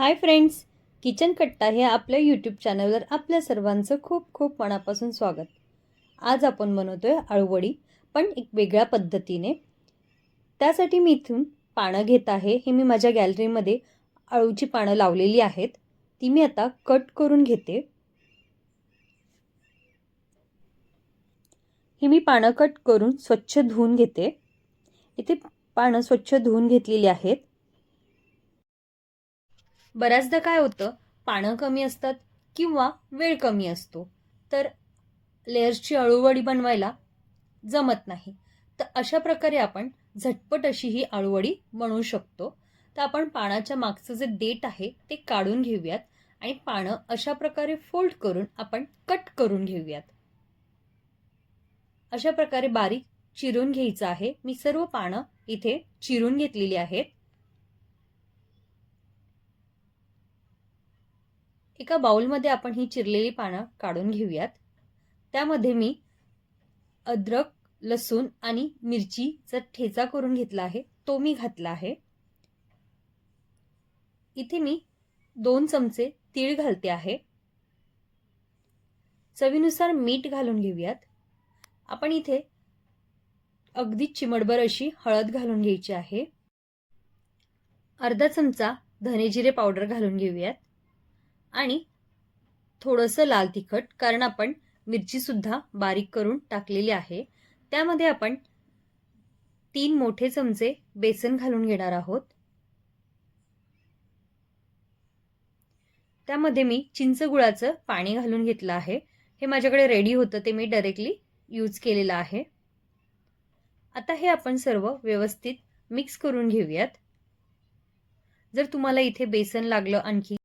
Hi friends kitchen कट्टा हे आपल्या यूट्यूब चॅनलवर आपल्या सर्वांचं खूप खूप मनापासून स्वागत. आज आपण बनवतो आहे आळूवडी पण एक वेगळ्या पद्धतीने. त्यासाठी मी इथून पानं घेत आहे. हे मी माझ्या गॅलरीमध्ये अळूची पानं लावलेली आहेत. ती मी आता कट करून घेते. ही मी पानं कट करून स्वच्छ धुवून घेते. इथे पानं स्वच्छ धुवून घेतलेली आहेत. बऱ्याचदा काय होतं पानं कमी असतात किंवा वेळ कमी असतो. तर लेअर्सची अळूवडी बनवायला जमत नाही. तर अशा प्रकारे आपण झटपट अशी ही अळूवडी बनवू शकतो. तर आपण पानाच्या मागचं जे डेट आहे ते काढून घेऊयात आणि पानं अशा प्रकारे फोल्ड करून आपण कट करून घेऊयात. अशा प्रकारे बारीक चिरून घ्यायचं आहे. मी सर्व पानं इथे चिरून घेतलेली आहेत. एका बाउलमध्ये आपण ही चिरलेली पानं काढून घेऊयात. त्यामध्ये मी अद्रक लसूण आणि मिरचीचा ठेचा करून घेतला आहे. तो मी घातला आहे. इथे मी दोन चमचे तीळ घालते आहे. चवीनुसार मीठ घालून घेऊयात. आपण इथे अगदी चिमडभर अशी हळद घालून घ्यायची आहे. अर्धा चमचा धनेजिरे पावडर घालून घेऊयात. आणि थोडंसं लाल तिखट कारण आपण मिरचीसुद्धा बारीक करून टाकलेली आहे. त्यामध्ये आपण तीन मोठे चमचे बेसन घालून घेणार आहोत. त्यामध्ये मी चिंचगुळाचं पाणी घालून घेतलं आहे. हे माझ्याकडे रेडी होतं ते मी डायरेक्टली यूज केलेलं आहे. आता हे आपण सर्व व्यवस्थित मिक्स करून घेऊयात. जर तुम्हाला इथे बेसन लागलं आणखी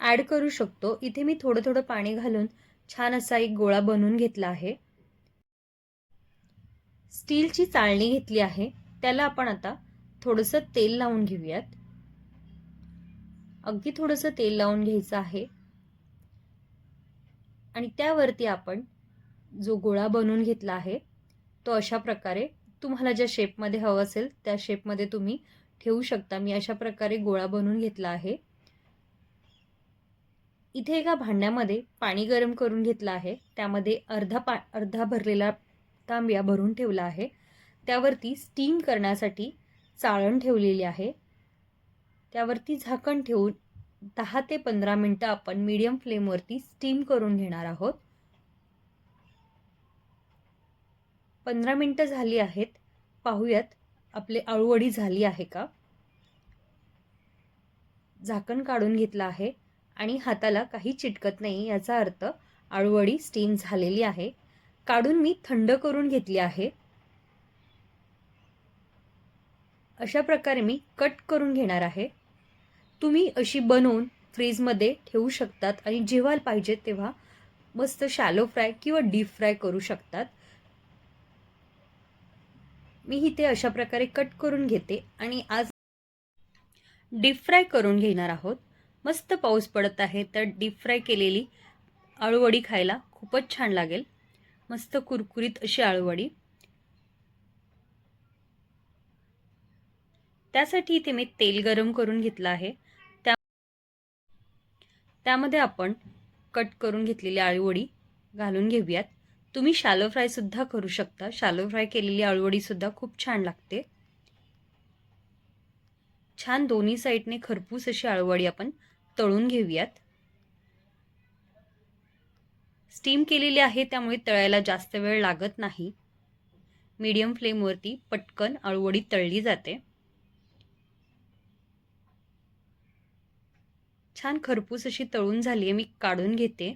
ॲड करू शकतो. इथे मी थोडं थोडं पाणी घालून छान असा एक गोळा बनवून घेतला आहे. स्टीलची चाळणी घेतली आहे. त्याला आपण आता थोडंसं तेल लावून घेऊयात. अगदी थोडंसं तेल लावून घ्यायचं आहे. आणि त्यावरती आपण जो गोळा बनवून घेतला आहे तो अशा प्रकारे तुम्हाला ज्या शेपमध्ये हवं असेल त्या शेपमध्ये तुम्ही ठेवू शकता. मी अशा प्रकारे गोळा बनवून घेतला आहे. इथे एका भांड्यामध्ये पाणी गरम करून घेतलं आहे. त्यामध्ये अर्धा पा अर्धा भरलेला तांब्या भरून ठेवला आहे. त्यावरती स्टीम करण्यासाठी चाळण ठेवलेली आहे. त्यावरती झाकण ठेवून दहा ते पंधरा मिनटं आपण मीडियम फ्लेमवरती स्टीम करून घेणार आहोत. पंधरा मिनटं झाली आहेत. पाहूयात आपले अळूवडी झाली आहे का? झाकण काढून घेतलं आहे. आणि हाताला काही चिटकत नाही याचा अर्थ आळूवडी स्टीम झालेली आहे. काढून मी थंड करून घेतली आहे. अशा प्रकारे मी कट करून घेणार आहे. तुम्ही अशी बनवून फ्रीजमध्ये ठेवू शकतात आणि जेव्हा पाहिजे तेव्हा मस्त शॅलो फ्राय किंवा डीप फ्राय करू शकतात. मी इथे अशा प्रकारे कट करून घेते आणि आज डीप फ्राय करून घेणार आहोत. मस्त पाऊस पडत आहे तर डीप फ्राय केलेली आळूवडी खायला खूपच छान लागेल. मस्त कुरकुरीत अशी आळूवडी. त्यासाठी इथे मी तेल गरम करून घेतलं आहे. त्या त्यामध्ये आपण कट करून घेतलेली आळूवडी घालून घेऊयात. तुम्ही शालो फ्रायसुद्धा करू शकता. शालो फ्राय केलेली आळूवडीसुद्धा खूप छान लागते. छान दोन्ही साईडने खरपूस अशी आळूवडी आपण तळून घेऊयात. स्टीम केलेली आहे त्यामुळे तळायला जास्त वेळ लागत नाही. मीडियम फ्लेमवरती पटकन अळूवडी तळली जाते. छान खरपूस अशी तळून झाली आहे मी काढून घेते.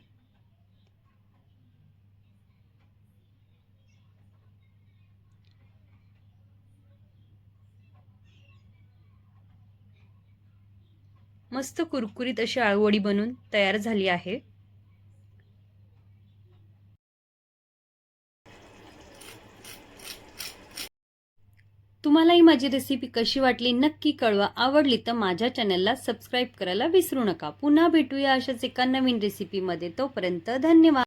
मस्त कुरकुरीत अशी आळूवडी बनून तयार झाली आहे. तुम्हाला ही माझी रेसिपी कशी वाटली नक्की कळवा. आवडली तर माझ्या चॅनलला सबस्क्राईब करायला विसरू नका. पुन्हा भेटूया अशाच एका नवीन रेसिपीमध्ये तोपर्यंत धन्यवाद.